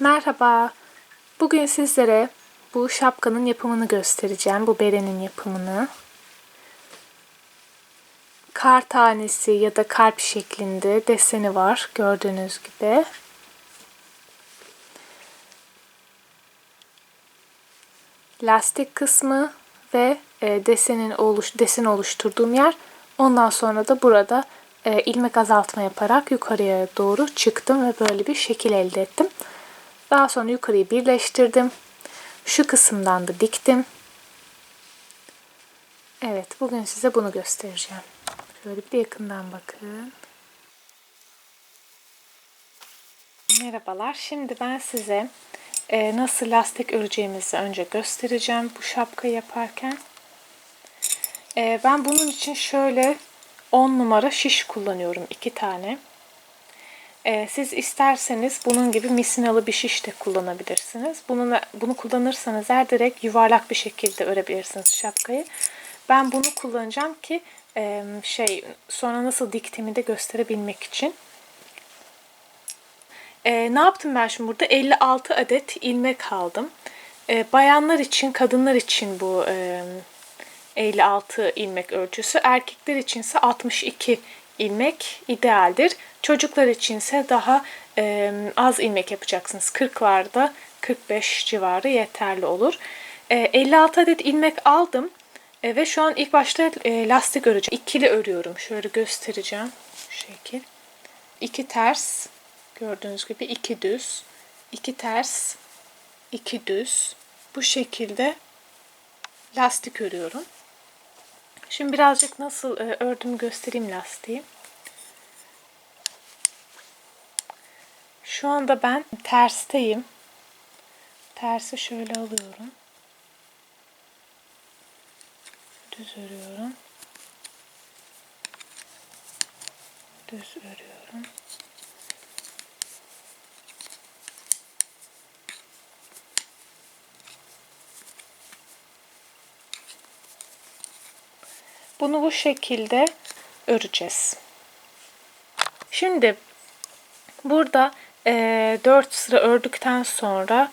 Merhaba. Bugün sizlere bu şapkanın yapımını göstereceğim. Bu berenin yapımını. Kar tanesi ya da kalp şeklinde deseni var gördüğünüz gibi. Lastik kısmı ve e, desenin oluş desen oluşturduğum yer. Ondan sonra da burada e, ilmek azaltma yaparak yukarıya doğru çıktım ve böyle bir şekil elde ettim. Daha sonra yukarıyı birleştirdim. Şu kısımdan da diktim. Evet, bugün size bunu göstereceğim. Şöyle bir de yakından bakın. Merhabalar. Şimdi ben size e, nasıl lastik öreceğimizi önce göstereceğim bu şapka yaparken. E, ben bunun için şöyle 10 numara şiş kullanıyorum. 2 tane. Ee, siz isterseniz bunun gibi misinalı bir şiş de kullanabilirsiniz. Bunu, bunu kullanırsanız eğer direkt yuvarlak bir şekilde örebilirsiniz şapkayı. Ben bunu kullanacağım ki e, şey sonra nasıl diktiğimi de gösterebilmek için. E, ne yaptım ben şimdi burada? 56 adet ilmek aldım. E, bayanlar için, kadınlar için bu e, 56 ilmek ölçüsü. Erkekler içinse 62 ilmek idealdir. Çocuklar içinse daha e, az ilmek yapacaksınız. 40'larda 45 civarı yeterli olur. E, 56 adet ilmek aldım. E, ve şu an ilk başta e, lastik öreceğim. İkili örüyorum. Şöyle göstereceğim. Şu şekil. İki ters. Gördüğünüz gibi iki düz. iki ters. iki düz. Bu şekilde lastik örüyorum. Şimdi birazcık nasıl e, ördüğümü göstereyim lastiği. Şu anda ben tersteyim. Tersi şöyle alıyorum. Düz örüyorum. Düz örüyorum. Bunu bu şekilde öreceğiz. Şimdi burada e, 4 sıra ördükten sonra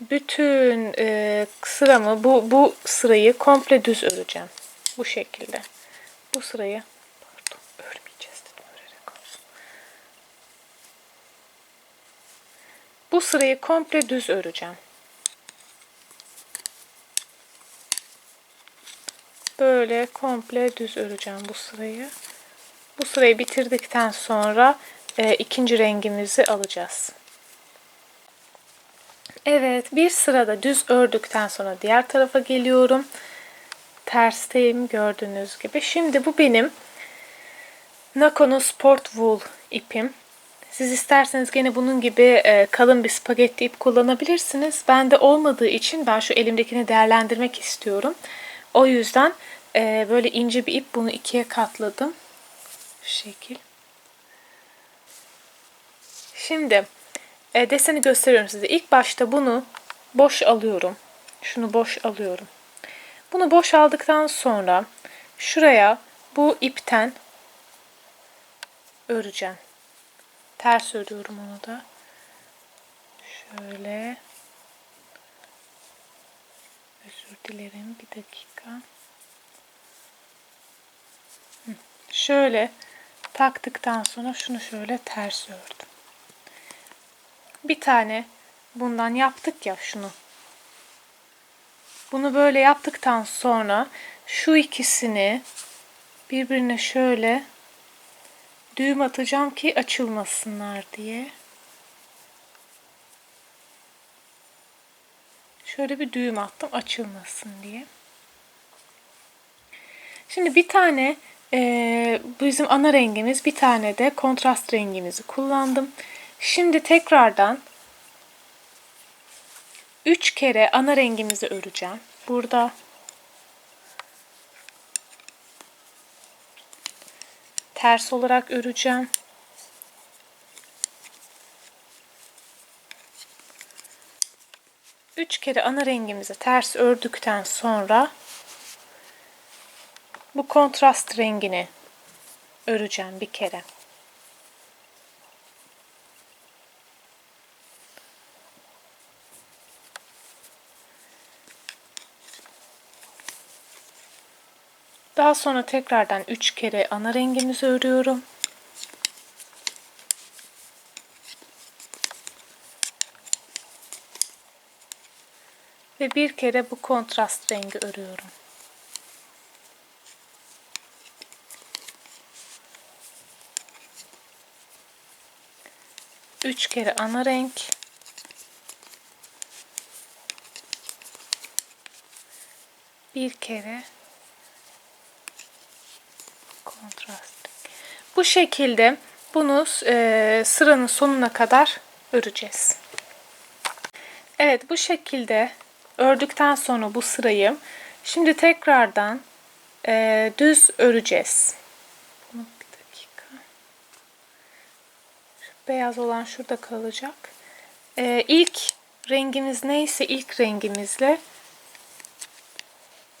bütün e, sıramı bu bu sırayı komple düz öreceğim. Bu şekilde. Bu sırayı pardon örmeyeceğiz dedim örerek olsun. Bu sırayı komple düz öreceğim. Böyle komple düz öreceğim bu sırayı. Bu sırayı bitirdikten sonra e, ikinci rengimizi alacağız. Evet bir sırada düz ördükten sonra diğer tarafa geliyorum. Tersteyim gördüğünüz gibi. Şimdi bu benim Nakono Sport Wool ipim. Siz isterseniz gene bunun gibi e, kalın bir spagetti ip kullanabilirsiniz. Bende olmadığı için ben şu elimdekini değerlendirmek istiyorum. O yüzden e, böyle ince bir ip bunu ikiye katladım. Şu şekil. Şimdi e, deseni gösteriyorum size. İlk başta bunu boş alıyorum. Şunu boş alıyorum. Bunu boş aldıktan sonra şuraya bu ipten öreceğim. Ters örüyorum onu da. Şöyle. Dilerim. Bir dakika. Şöyle taktıktan sonra şunu şöyle ters ördüm. Bir tane bundan yaptık ya şunu. Bunu böyle yaptıktan sonra şu ikisini birbirine şöyle düğüm atacağım ki açılmasınlar diye. Şöyle bir düğüm attım açılmasın diye. Şimdi bir tane e, bizim ana rengimiz bir tane de kontrast rengimizi kullandım. Şimdi tekrardan 3 kere ana rengimizi öreceğim. Burada ters olarak öreceğim. 3 kere ana rengimizi ters ördükten sonra bu kontrast rengini öreceğim bir kere. Daha sonra tekrardan 3 kere ana rengimizi örüyorum. Ve bir kere bu kontrast rengi örüyorum. Üç kere ana renk. Bir kere kontrast. Bu şekilde bunu e, sıranın sonuna kadar öreceğiz. Evet bu şekilde ördükten sonra bu sırayı şimdi tekrardan e, düz öreceğiz. Bir dakika. Şu beyaz olan şurada kalacak. E, ilk rengimiz neyse ilk rengimizle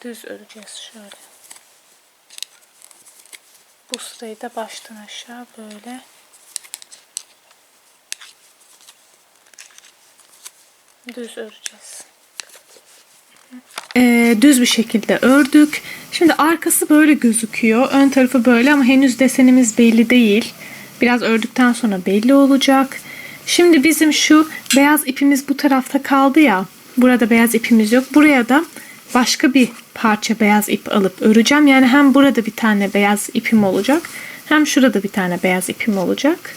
düz öreceğiz şöyle. Bu sırayı da baştan aşağı böyle düz öreceğiz. Ee, düz bir şekilde ördük. Şimdi arkası böyle gözüküyor. Ön tarafı böyle ama henüz desenimiz belli değil. Biraz ördükten sonra belli olacak. Şimdi bizim şu beyaz ipimiz bu tarafta kaldı ya. Burada beyaz ipimiz yok. Buraya da başka bir parça beyaz ip alıp öreceğim. Yani hem burada bir tane beyaz ipim olacak. Hem şurada bir tane beyaz ipim olacak.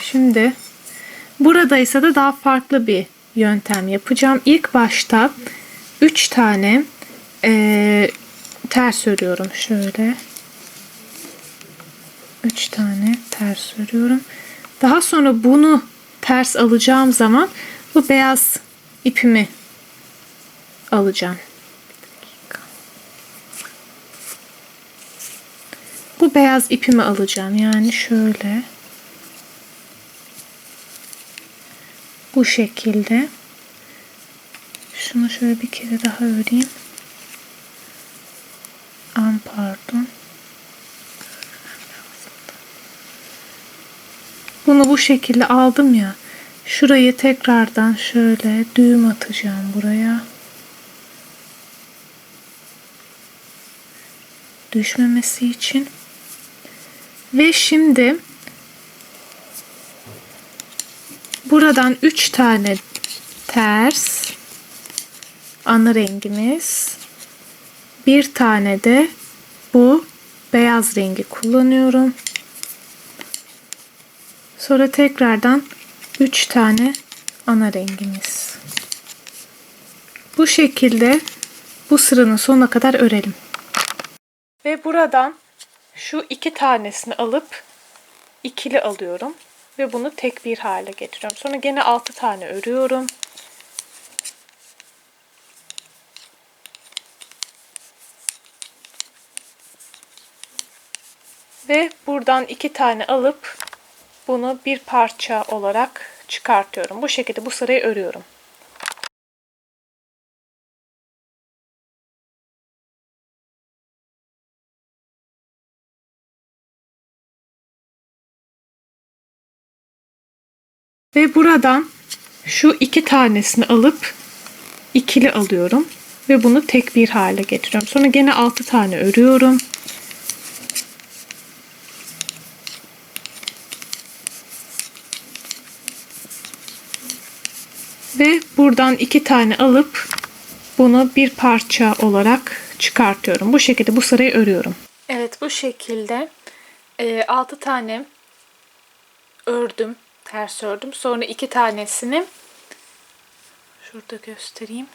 Şimdi burada ise de daha farklı bir yöntem yapacağım. İlk başta 3 tane e, ters örüyorum şöyle. 3 tane ters örüyorum. Daha sonra bunu ters alacağım zaman bu beyaz ipimi alacağım. Bu beyaz ipimi alacağım. Yani şöyle. Bu şekilde. Şunu şöyle bir kere daha öreyim. An pardon. Bunu bu şekilde aldım ya. Şurayı tekrardan şöyle düğüm atacağım buraya. Düşmemesi için. Ve şimdi buradan 3 tane ters ana rengimiz bir tane de bu beyaz rengi kullanıyorum. Sonra tekrardan 3 tane ana rengimiz. Bu şekilde bu sıranın sonuna kadar örelim. Ve buradan şu iki tanesini alıp ikili alıyorum ve bunu tek bir hale getiriyorum. Sonra gene 6 tane örüyorum. Ve buradan iki tane alıp bunu bir parça olarak çıkartıyorum. Bu şekilde bu sırayı örüyorum. Ve buradan şu iki tanesini alıp ikili alıyorum. Ve bunu tek bir hale getiriyorum. Sonra gene altı tane örüyorum. Ve buradan iki tane alıp bunu bir parça olarak çıkartıyorum. Bu şekilde bu sırayı örüyorum. Evet bu şekilde e, 6 tane ördüm. Ters ördüm. Sonra iki tanesini şurada göstereyim.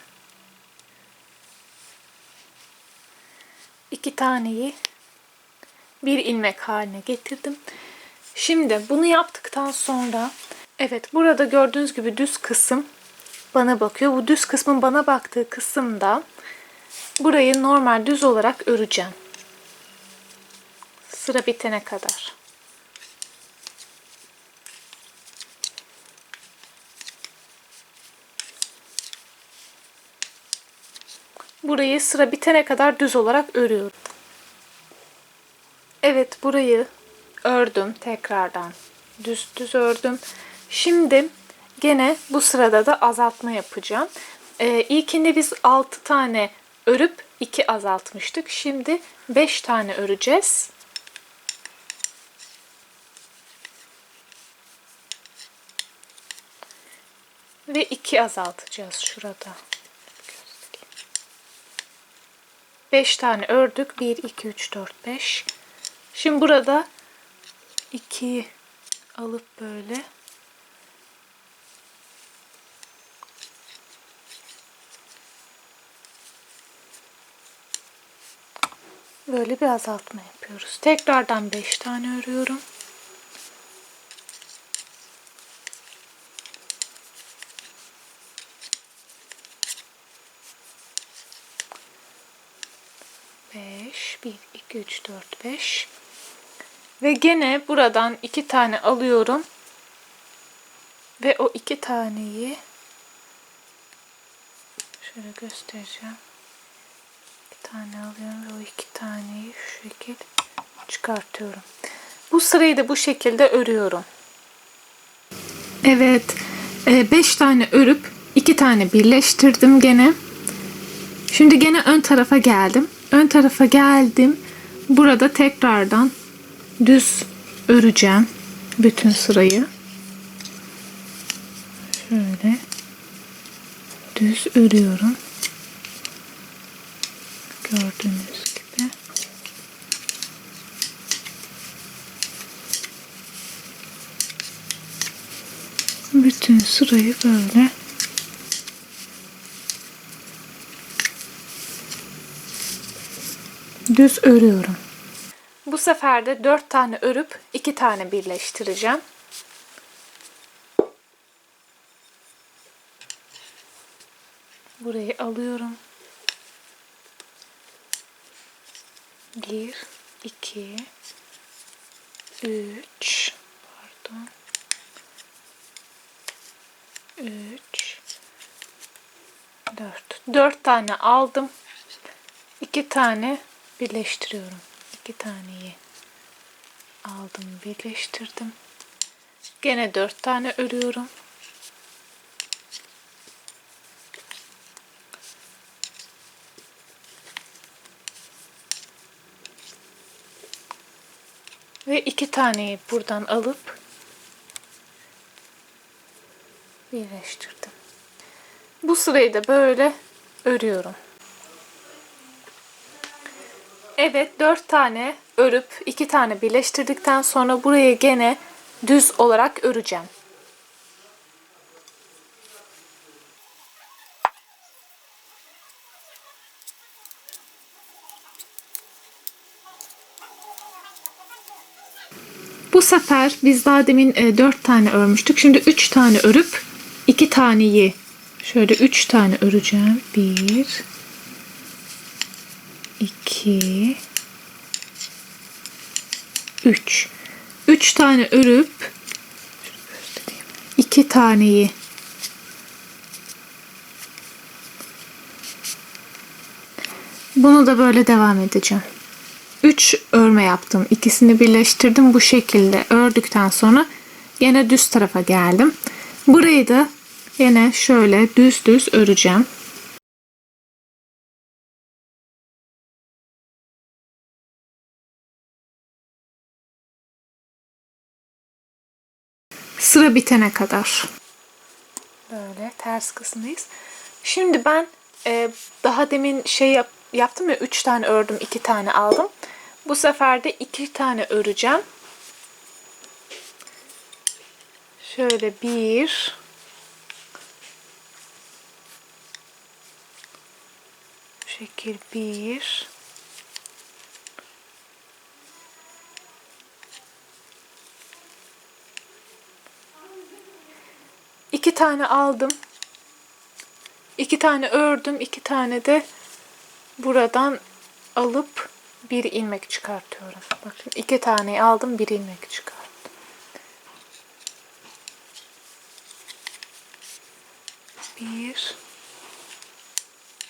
İki taneyi bir ilmek haline getirdim. Şimdi bunu yaptıktan sonra evet burada gördüğünüz gibi düz kısım bana bakıyor. Bu düz kısmın bana baktığı kısımda burayı normal düz olarak öreceğim. Sıra bitene kadar. Burayı sıra bitene kadar düz olarak örüyorum. Evet burayı ördüm tekrardan. Düz düz ördüm. Şimdi Gene bu sırada da azaltma yapacağım. Ee, ilkinde biz 6 tane örüp 2 azaltmıştık. Şimdi 5 tane öreceğiz. Ve 2 azaltacağız şurada. 5 tane ördük. 1, 2, 3, 4, 5. Şimdi burada 2 alıp böyle Böyle bir azaltma yapıyoruz. Tekrardan 5 tane örüyorum. Beş, bir, iki, üç, dört, beş. Ve gene buradan iki tane alıyorum. Ve o iki taneyi şöyle göstereceğim. İki tane alıyorum ve o iki taneyi şu şekil çıkartıyorum. Bu sırayı da bu şekilde örüyorum. Evet. 5 tane örüp iki tane birleştirdim gene. Şimdi gene ön tarafa geldim. Ön tarafa geldim. Burada tekrardan düz öreceğim bütün sırayı. Şöyle düz örüyorum. Gördüğünüz gibi. Bütün sırayı böyle düz örüyorum. Bu sefer de 4 tane örüp 2 tane birleştireceğim. Burayı alıyorum. 1 2 3 pardon 3 4 4 tane aldım. 2 tane birleştiriyorum. 2 taneyi aldım, birleştirdim. Gene 4 tane örüyorum. Ve iki taneyi buradan alıp birleştirdim. Bu sırayı da böyle örüyorum. Evet 4 tane örüp 2 tane birleştirdikten sonra buraya gene düz olarak öreceğim. Bu sefer biz daha demin 4 tane örmüştük. Şimdi 3 tane örüp 2 taneyi şöyle 3 tane öreceğim. 1 2 3 3 tane örüp 2 taneyi bunu da böyle devam edeceğim. 3 örme yaptım. İkisini birleştirdim bu şekilde. Ördükten sonra yine düz tarafa geldim. Burayı da yine şöyle düz düz öreceğim. Sıra bitene kadar. Böyle ters kısmındayız. Şimdi ben e, daha demin şey yap, yaptım ya 3 tane ördüm 2 tane aldım. Bu sefer de 2 tane öreceğim. Şöyle bir şekil bir iki tane aldım. iki tane ördüm. iki tane de buradan alıp bir ilmek çıkartıyorum. Bakın iki tane aldım. Bir ilmek çıkarttım. Bir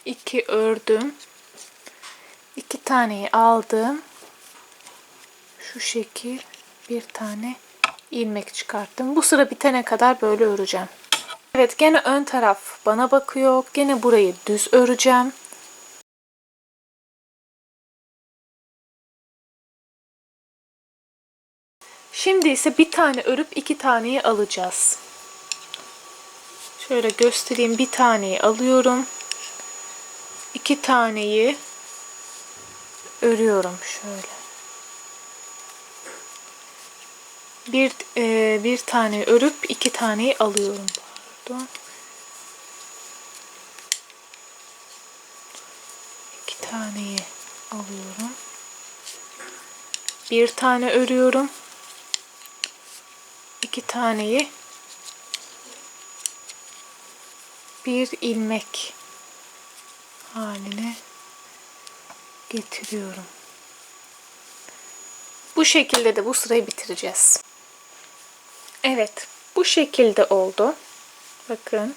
iki ördüm. iki taneyi aldım. Şu şekil bir tane ilmek çıkarttım. Bu sıra bitene kadar böyle öreceğim. Evet gene ön taraf bana bakıyor. Gene burayı düz öreceğim. Şimdi ise bir tane örüp iki taneyi alacağız. Şöyle göstereyim. Bir taneyi alıyorum. İki taneyi örüyorum şöyle. Bir e, bir tane örüp iki taneyi alıyorum. Pardon. İki taneyi alıyorum. Bir tane örüyorum. İki taneyi bir ilmek haline getiriyorum. Bu şekilde de bu sırayı bitireceğiz. Evet, bu şekilde oldu. Bakın.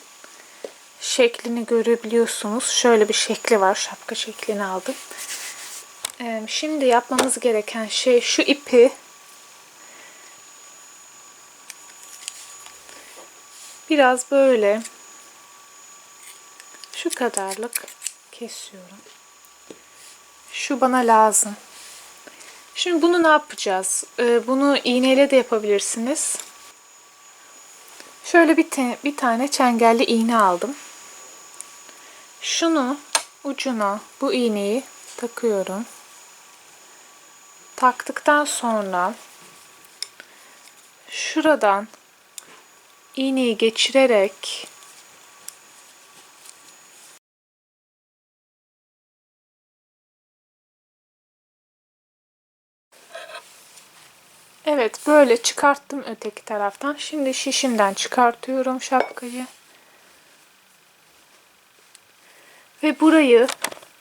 Şeklini görebiliyorsunuz. Şöyle bir şekli var. Şapka şeklini aldım. Ee, şimdi yapmamız gereken şey şu ipi biraz böyle şu kadarlık kesiyorum. Şu bana lazım. Şimdi bunu ne yapacağız? Ee, bunu iğneyle de yapabilirsiniz. Şöyle bir, te, bir tane çengelli iğne aldım. Şunu ucuna bu iğneyi takıyorum. Taktıktan sonra şuradan iğneyi geçirerek Evet böyle çıkarttım öteki taraftan. Şimdi şişimden çıkartıyorum şapkayı. Ve burayı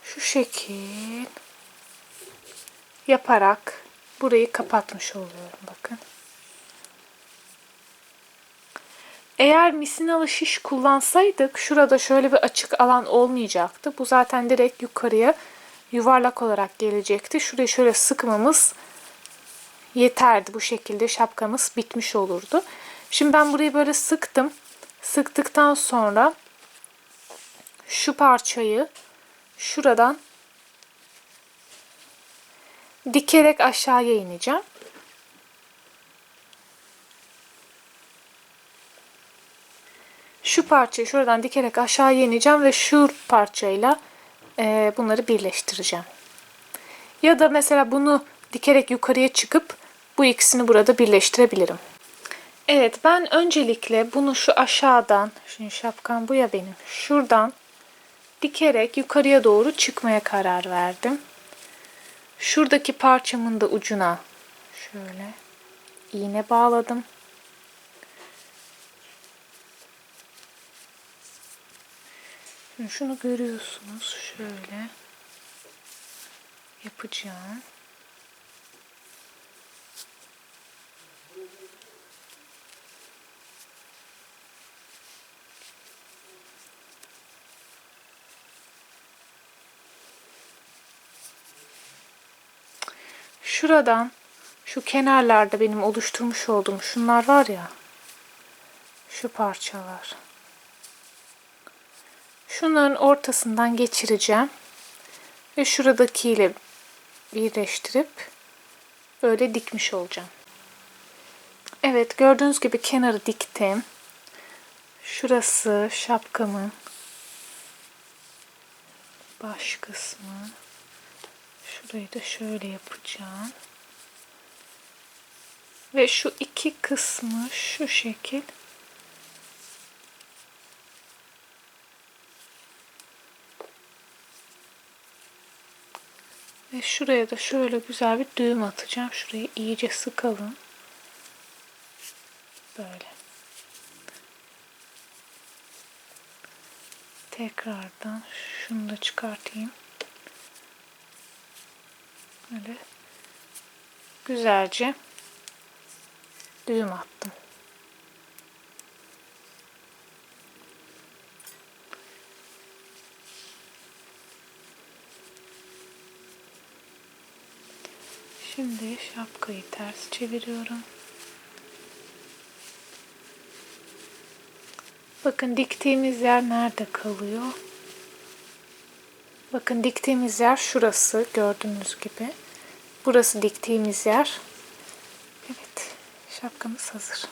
şu şekil yaparak burayı kapatmış oluyorum bakın. Eğer misinalı şiş kullansaydık şurada şöyle bir açık alan olmayacaktı. Bu zaten direkt yukarıya yuvarlak olarak gelecekti. Şurayı şöyle sıkmamız yeterdi. Bu şekilde şapkamız bitmiş olurdu. Şimdi ben burayı böyle sıktım. Sıktıktan sonra şu parçayı şuradan dikerek aşağıya ineceğim. Şu parçayı şuradan dikerek aşağıya ineceğim ve şu parçayla e, bunları birleştireceğim. Ya da mesela bunu dikerek yukarıya çıkıp bu ikisini burada birleştirebilirim. Evet ben öncelikle bunu şu aşağıdan, şimdi şapkam bu ya benim, şuradan dikerek yukarıya doğru çıkmaya karar verdim. Şuradaki parçamın da ucuna şöyle iğne bağladım. Şimdi şunu görüyorsunuz şöyle yapacağım. Şuradan şu kenarlarda benim oluşturmuş olduğum şunlar var ya şu parçalar şunların ortasından geçireceğim ve şuradakiyle birleştirip böyle dikmiş olacağım. Evet gördüğünüz gibi kenarı diktim. Şurası şapkamın baş kısmı. Şurayı da şöyle yapacağım. Ve şu iki kısmı şu şekil Ve şuraya da şöyle güzel bir düğüm atacağım. Şurayı iyice sıkalım. Böyle. Tekrardan şunu da çıkartayım. Böyle güzelce düğüm attım. Şimdi şapkayı ters çeviriyorum. Bakın diktiğimiz yer nerede kalıyor? Bakın diktiğimiz yer şurası gördüğünüz gibi. Burası diktiğimiz yer. Evet şapkamız hazır.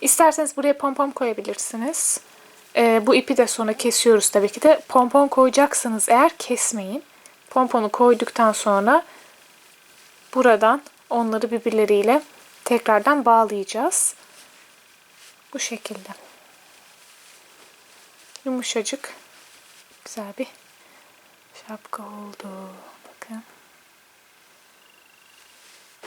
İsterseniz buraya pompon koyabilirsiniz. Ee, bu ipi de sonra kesiyoruz tabii ki de. Pompon koyacaksınız eğer kesmeyin. Pomponu koyduktan sonra buradan onları birbirleriyle tekrardan bağlayacağız. Bu şekilde. Yumuşacık güzel bir şapka oldu. Bakın.